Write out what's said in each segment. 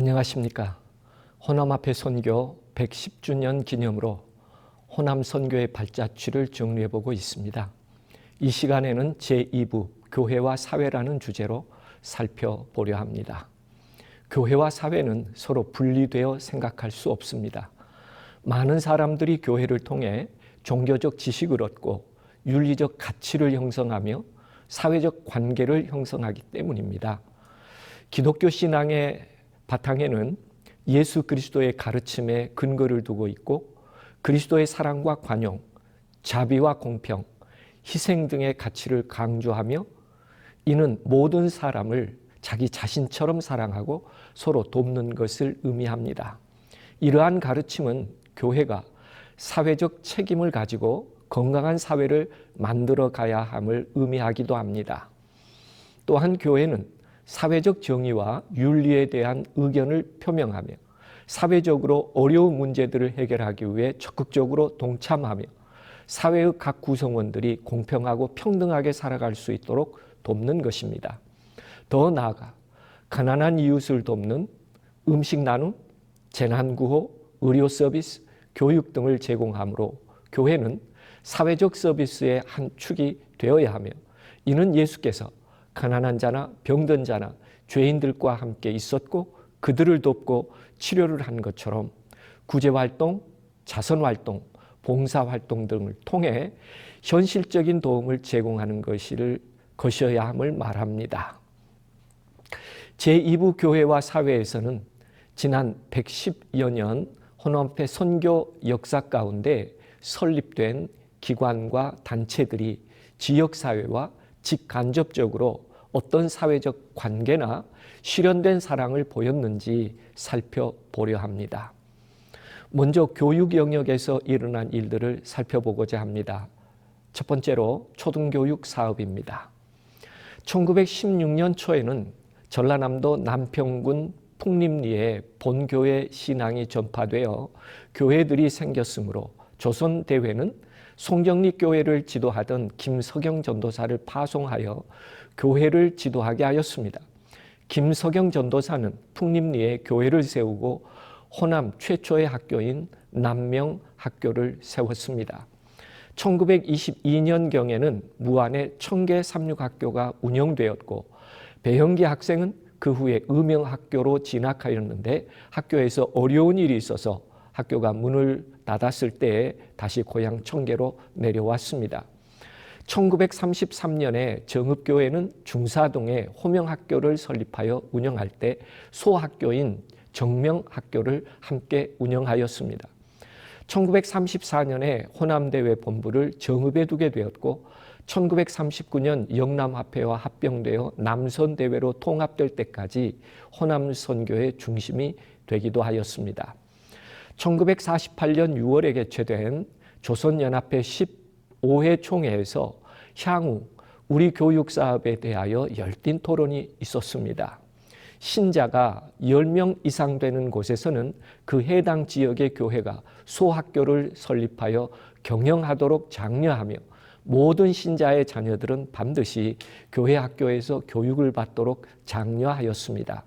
안녕하십니까. 호남 앞에 선교 110주년 기념으로 호남 선교의 발자취를 정리해 보고 있습니다. 이 시간에는 제2부 교회와 사회라는 주제로 살펴보려 합니다. 교회와 사회는 서로 분리되어 생각할 수 없습니다. 많은 사람들이 교회를 통해 종교적 지식을 얻고 윤리적 가치를 형성하며 사회적 관계를 형성하기 때문입니다. 기독교 신앙의 바탕에는 예수 그리스도의 가르침에 근거를 두고 있고 그리스도의 사랑과 관용, 자비와 공평, 희생 등의 가치를 강조하며 이는 모든 사람을 자기 자신처럼 사랑하고 서로 돕는 것을 의미합니다. 이러한 가르침은 교회가 사회적 책임을 가지고 건강한 사회를 만들어 가야 함을 의미하기도 합니다. 또한 교회는 사회적 정의와 윤리에 대한 의견을 표명하며 사회적으로 어려운 문제들을 해결하기 위해 적극적으로 동참하며 사회의 각 구성원들이 공평하고 평등하게 살아갈 수 있도록 돕는 것입니다. 더 나아가 가난한 이웃을 돕는 음식 나눔, 재난 구호, 의료 서비스, 교육 등을 제공하므로 교회는 사회적 서비스의 한 축이 되어야 하며 이는 예수께서 가난한 자나 병든 자나 죄인들과 함께 있었고 그들을 돕고 치료를 한 것처럼 구제활동, 자선활동, 봉사활동 등을 통해 현실적인 도움을 제공하는 것을 것이어야 함을 말합니다. 제2부 교회와 사회에서는 지난 110여 년 혼합회 선교 역사 가운데 설립된 기관과 단체들이 지역사회와 직간접적으로 어떤 사회적 관계나 실현된 사랑을 보였는지 살펴보려 합니다. 먼저 교육 영역에서 일어난 일들을 살펴보고자 합니다. 첫 번째로 초등교육 사업입니다. 1916년 초에는 전라남도 남평군 풍림리에 본교회 신앙이 전파되어 교회들이 생겼으므로 조선대회는 송정리 교회를 지도하던 김석영 전도사를 파송하여 교회를 지도하게 하였습니다. 김석영 전도사는 풍림리에 교회를 세우고 호남 최초의 학교인 남명 학교를 세웠습니다. 1922년경에는 무안에 청계 삼육학교가 운영되었고 배영기 학생은 그 후에 의명학교로 진학하였는데 학교에서 어려운 일이 있어서 학교가 문을 닫았을 때 다시 고향 청계로 내려왔습니다. 1933년에 정읍교회는 중사동에 호명학교를 설립하여 운영할 때 소학교인 정명학교를 함께 운영하였습니다. 1934년에 호남대회 본부를 정읍에 두게 되었고 1939년 영남합회와 합병되어 남선대회로 통합될 때까지 호남선교의 중심이 되기도 하였습니다. 1948년 6월에 개최된 조선연합회 15회 총회에서 향후 우리 교육 사업에 대하여 열띤 토론이 있었습니다. 신자가 10명 이상 되는 곳에서는 그 해당 지역의 교회가 소학교를 설립하여 경영하도록 장려하며 모든 신자의 자녀들은 반드시 교회 학교에서 교육을 받도록 장려하였습니다.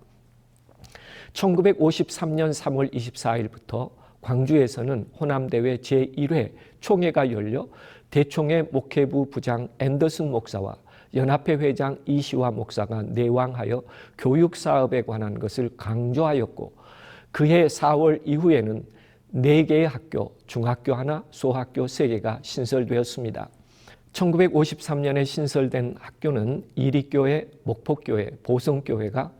1953년 3월 24일부터 광주에서는 호남대회 제1회 총회가 열려 대총회 목회부 부장 앤더슨 목사와 연합회 회장 이시화 목사가 내왕하여 교육 사업에 관한 것을 강조하였고 그해 4월 이후에는 4개의 학교, 중학교 하나, 소학교 3개가 신설되었습니다. 1953년에 신설된 학교는 이리교회, 목포교회, 보성교회가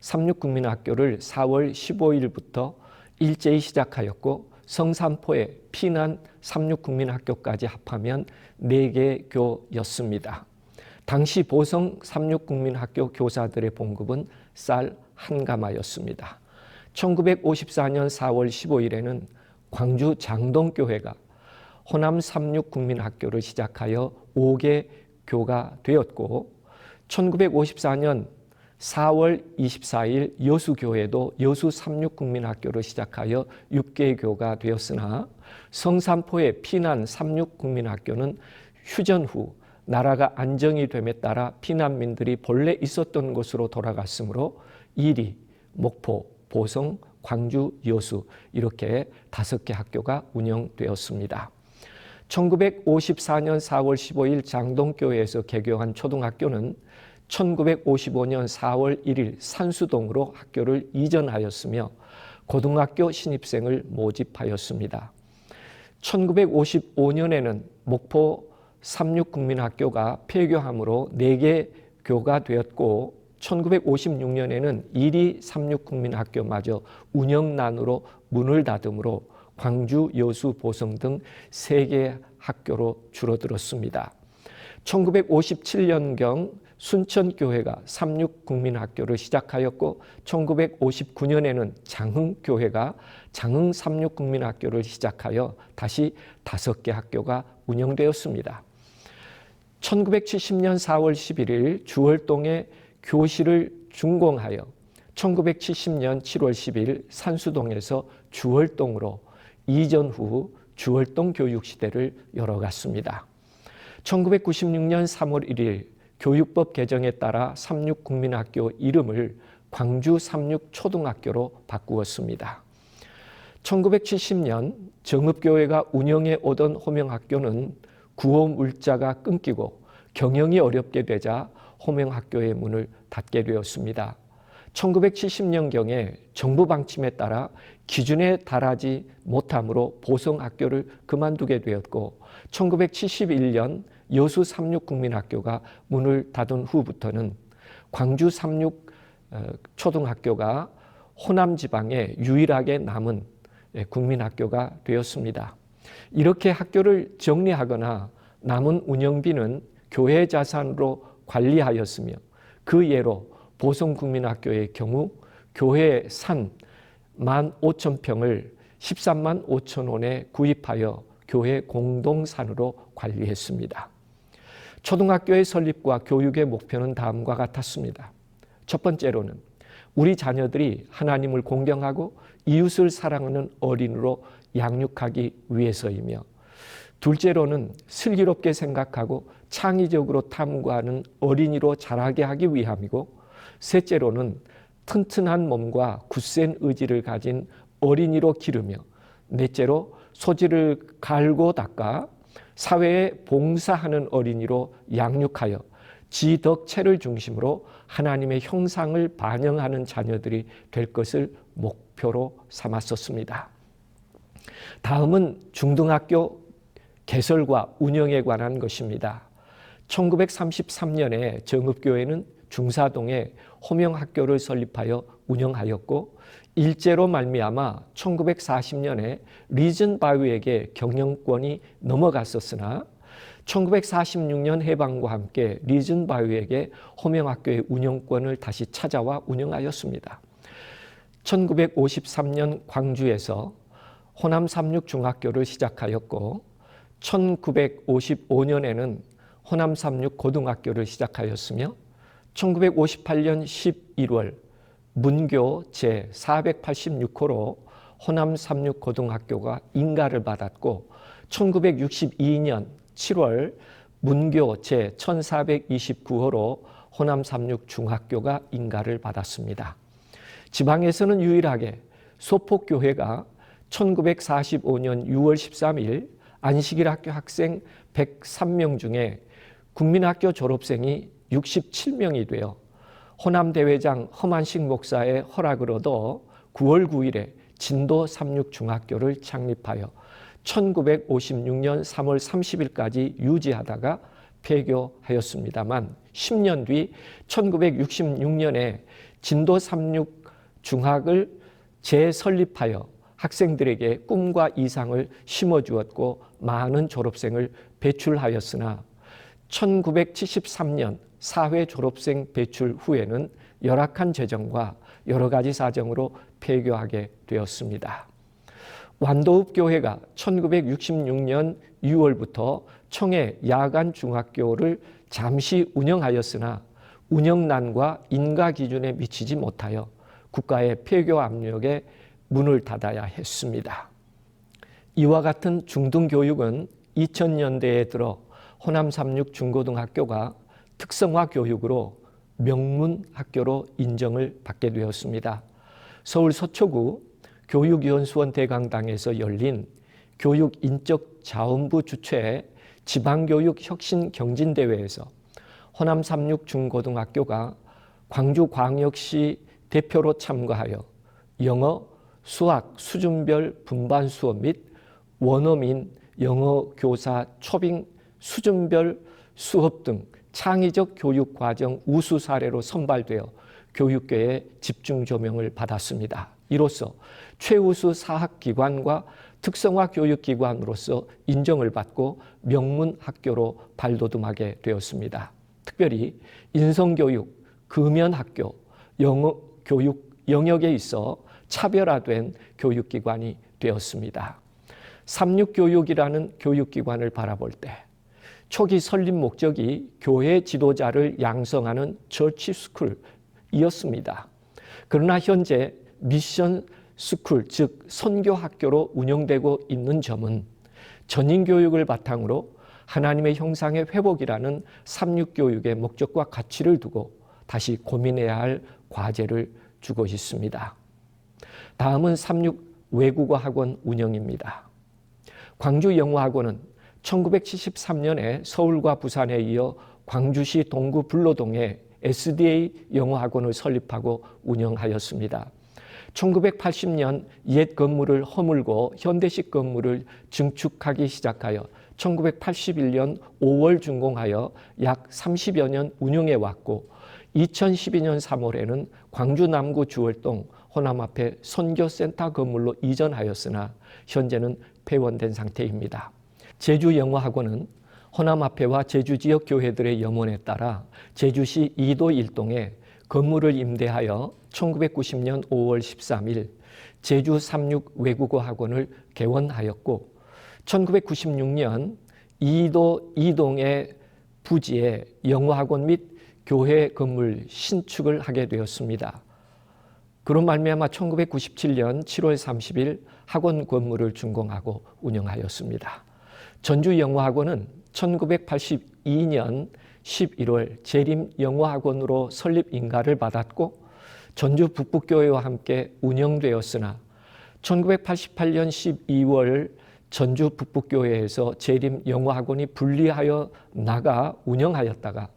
삼육국민학교를 4월 15일부터 일제히 시작하였고 성산포에 피난 삼육국민학교까지 합하면 4개 교였습니다. 당시 보성 삼육국민학교 교사들의 봉급은 쌀 한 가마였습니다. 1954년 4월 15일에는 광주 장동교회가 호남 삼육국민학교를 시작하여 5개 교가 되었고 1954년 4월 24일 여수교회도 여수 삼육국민학교를 시작하여 6개 교가 되었으나 성산포의 피난 삼육국민학교는 휴전 후 나라가 안정이 됨에 따라 피난민들이 본래 있었던 곳으로 돌아갔으므로 이리, 목포, 보성, 광주, 여수 이렇게 다섯 개 학교가 운영되었습니다. 1954년 4월 15일 장동교회에서 개교한 초등학교는 1955년 4월 1일 산수동으로 학교를 이전하였으며 고등학교 신입생을 모집하였습니다. 1955년에는 목포 삼육국민학교가 폐교함으로 4개 교가 되었고 1956년에는 이리 삼육국민학교마저 운영난으로 문을 닫음으로 광주, 여수, 보성 등세개 학교로 줄어들었습니다. 1957년경 순천교회가 삼육국민학교를 시작하였고 1959년에는 장흥교회가 장흥 삼육국민학교를 시작하여 다시 다섯 개 학교가 운영되었습니다. 1970년 4월 11일 주월동에 교실을 준공하여 1970년 7월 10일 산수동에서 주월동으로 이전 후 주월동 교육시대를 열어갔습니다. 1996년 3월 1일 교육법 개정에 따라 삼육국민학교 이름을 광주 삼육초등학교로 바꾸었습니다. 1970년 정읍교회가 운영해 오던 호명학교는 구호 물자가 끊기고 경영이 어렵게 되자 호명학교의 문을 닫게 되었습니다. 1970년경에 정부 방침에 따라 기준에 달하지 못함으로 보성학교를 그만두게 되었고 1971년 여수 삼육국민학교가 문을 닫은 후부터는 광주 삼육 어, 초등학교가 호남 지방에 유일하게 남은 예, 국민학교가 되었습니다. 이렇게 학교를 정리하거나 남은 운영비는 교회 자산으로 관리하였으며 그 예로 보성국민학교의 경우 교회 산 15,000평을 13만 5천 원에 구입하여 교회 공동산으로 관리했습니다. 초등학교의 설립과 교육의 목표는 다음과 같았습니다. 첫 번째로는 우리 자녀들이 하나님을 공경하고 이웃을 사랑하는 어린으로 양육하기 위해서이며 둘째로는 슬기롭게 생각하고 창의적으로 탐구하는 어린이로 자라게 하기 위함이고 셋째로는 튼튼한 몸과 굳센 의지를 가진 어린이로 기르며 넷째로 소질을 갈고 닦아 사회에 봉사하는 어린이로 양육하여 지덕체를 중심으로 하나님의 형상을 반영하는 자녀들이 될 것을 목표로 삼았었습니다. 다음은 중등학교 개설과 운영에 관한 것입니다. 1933년에 정읍교회는 중사동에 호명학교를 설립하여 운영하였고 일제로 말미암아 1940년에 리즌 바위에게 경영권이 넘어갔었으나 1946년 해방과 함께 리즌 바위에게 호명학교의 운영권을 다시 찾아와 운영하였습니다. 1953년 광주에서 호남 삼육중학교를 시작하였고 1955년에는 호남 삼육 고등학교를 시작하였으며 1958년 11월 문교 제486호로 호남 삼육고등학교가 인가를 받았고 1962년 7월 문교 제1429호로 호남 삼육중학교가 인가를 받았습니다. 지방에서는 유일하게 소폭교회가 1945년 6월 13일 안식일 학교 학생 103명 중에 국민학교 졸업생이 67명이 되어 호남대회장 허만식 목사의 얻어 9월 9일에 진도 삼육중학교를 창립하여 1956년 3월 30일까지 유지하다가 폐교하였습니다만 10년 뒤 1966년에 진도 삼육중학을 재설립하여 학생들에게 꿈과 이상을 심어주었고 많은 졸업생을 배출하였으나 1973년 사회 졸업생 배출 후에는 열악한 재정과 여러 가지 사정으로 폐교하게 되었습니다. 완도읍 교회가 1966년 6월부터 청해 야간 중학교를 잠시 운영하였으나 운영난과 인가 기준에 미치지 못하여 국가의 폐교 압력에 문을 닫아야 했습니다. 이와 같은 중등 교육은 2000년대에 들어 호남 삼육 중고등학교가 특성화 교육으로 명문 학교로 인정을 받게 되었습니다. 서울 서초구 교육위원수원 대강당에서 열린 교육인적 자원부 주최 지방교육 혁신 경진대회에서 호남 삼육 중고등학교가 광주광역시 대표로 참가하여 영어, 수학 수준별 분반 수업 및 원어민 영어 교사 초빙 수준별 수업 등 창의적 교육 과정 우수 사례로 선발되어 교육계의 집중 조명을 받았습니다. 이로써 최우수 사학기관과 특성화 교육기관으로서 인정을 받고 명문 학교로 발돋움하게 되었습니다. 특별히 인성교육, 금연학교, 영어 교육 영역에 있어 차별화된 교육기관이 되었습니다. 삼육교육이라는 교육기관을 바라볼 때 초기 설립 목적이 교회 지도자를 양성하는 처치 스쿨이었습니다. 그러나 현재 미션 스쿨, 즉 선교 학교로 운영되고 있는 점은 전인 교육을 바탕으로 하나님의 형상의 회복이라는 삼육 교육의 목적과 가치를 두고 다시 고민해야 할 과제를 주고 있습니다. 다음은 삼육 외국어 학원 운영입니다. 광주 영어학원은 1973년에 서울과 부산에 이어 광주시 동구 불로동에 SDA 영어학원을 설립하고 운영하였습니다. 1980년 옛 건물을 허물고 현대식 건물을 증축하기 시작하여 1981년 5월 준공하여 약 30여 년 운영해 왔고 2012년 3월에는 광주 남구 주월동 호남 앞에 선교센터 건물로 이전하였으나 현재는 폐원된 상태입니다. 제주 영어학원은 호남 앞에와 제주 지역 교회들의 염원에 따라 제주시 이도 일동에 건물을 임대하여 1990년 5월 13일 제주 삼육 외국어 학원을 개원하였고 1996년 이도 이동의 부지에 영어학원 및 교회 건물 신축을 하게 되었습니다. 그런 말미암아 1997년 7월 30일 학원 건물을 준공하고 운영하였습니다. 전주 영어학원은 1982년 11월 재림 영어학원으로 설립 인가를 받았고 전주 북북교회와 함께 운영되었으나 1988년 12월 전주 북북교회에서 재림 영어학원이 분리하여 나가 운영하였다가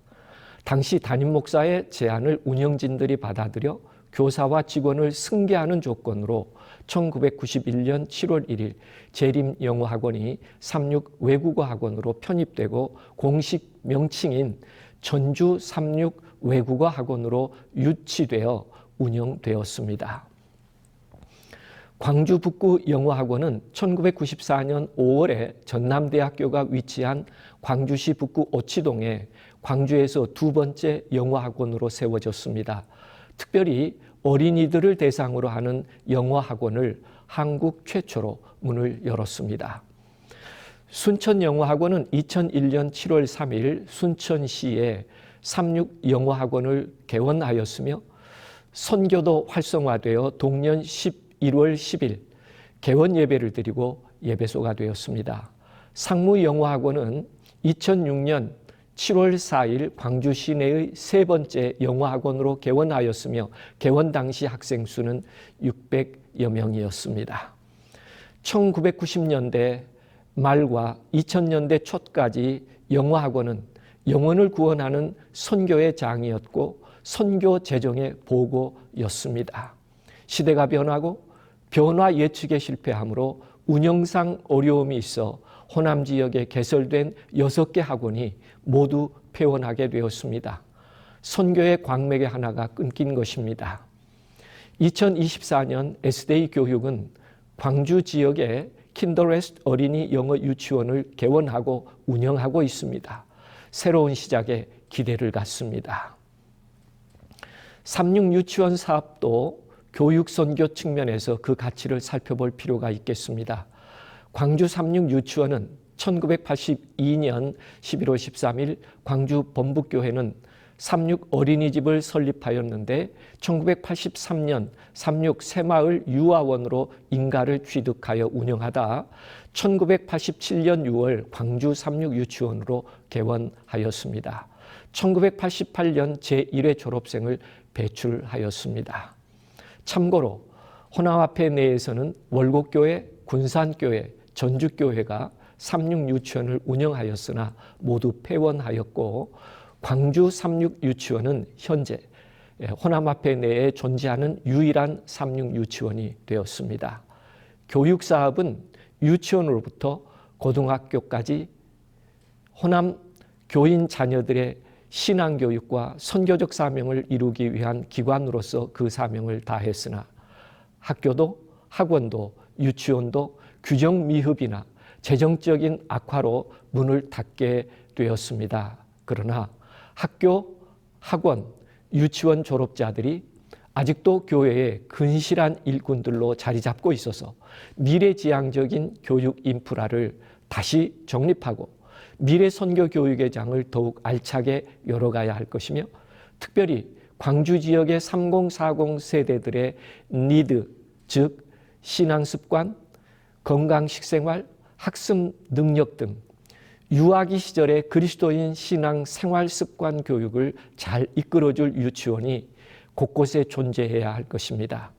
당시 담임 목사의 제안을 운영진들이 받아들여 교사와 직원을 승계하는 조건으로 1991년 7월 1일 재림 영어학원이 36 외국어 학원으로 편입되고 공식 명칭인 전주 36 외국어 학원으로 유치되어 운영되었습니다. 광주 북구 영어학원은 1994년 5월에 전남대학교가 위치한 광주시 북구 오치동에 광주에서 두 번째 영어학원으로 세워졌습니다. 특별히 어린이들을 대상으로 하는 영어 학원을 한국 최초로 문을 열었습니다. 순천 영어학원은 2001년 7월 3일 순천시에 36 영어학원을 개원하였으며 선교도 활성화되어 동년 11월 10일 개원 예배를 드리고 예배소가 되었습니다. 상무 영어학원은 2006년 7월 4일 광주 시내의 세 번째 영어학원으로 개원하였으며 개원 당시 학생 수는 600여 명이었습니다. 1990년대 말과 2000년대 초까지 영어학원은 영혼을 구원하는 선교의 장이었고 선교 재정의 보고였습니다. 시대가 변하고 변화 예측에 실패하므로 운영상 어려움이 있어 호남 지역에 개설된 여섯 개 학원이 모두 폐원하게 되었습니다. 선교의 광맥의 하나가 끊긴 것입니다. 2024년 SDA 교육은 광주 지역에 킨더레스트 어린이 영어 유치원을 개원하고 운영하고 있습니다. 새로운 시작에 기대를 갖습니다. 삼육 유치원 사업도 교육 선교 측면에서 그 가치를 살펴볼 필요가 있겠습니다. 광주 삼육 유치원은 1982년 11월 13일 광주 범북교회는 삼육 어린이집을 설립하였는데 1983년 삼육 새마을 유아원으로 인가를 취득하여 운영하다 1987년 6월 광주 삼육 유치원으로 개원하였습니다. 1988년 제1회 졸업생을 배출하였습니다. 참고로 혼합화폐 내에서는 월곡교회, 군산교회, 전주교회가 삼육유치원을 운영하였으나 모두 폐원하였고 광주 삼육유치원은 현재 예, 호남화폐 내에 존재하는 유일한 삼육유치원이 되었습니다. 교육 사업은 유치원으로부터 고등학교까지 호남 교인 자녀들의 신앙교육과 선교적 사명을 이루기 위한 기관으로서 그 사명을 다했으나 학교도 학원도 유치원도 규정 미흡이나 재정적인 악화로 문을 닫게 되었습니다. 그러나 학교, 학원, 유치원 졸업자들이 아직도 교회에 근실한 일꾼들로 자리 잡고 있어서 미래지향적인 교육 인프라를 다시 정립하고 미래 선교 교육의 장을 더욱 알차게 열어가야 할 것이며 특별히 광주 지역의 3040 세대들의 니드 즉 신앙 습관, 건강 식생활, 학습 능력 등 유아기 시절의 그리스도인 신앙 생활 습관 교육을 잘 이끌어줄 유치원이 곳곳에 존재해야 할 것입니다.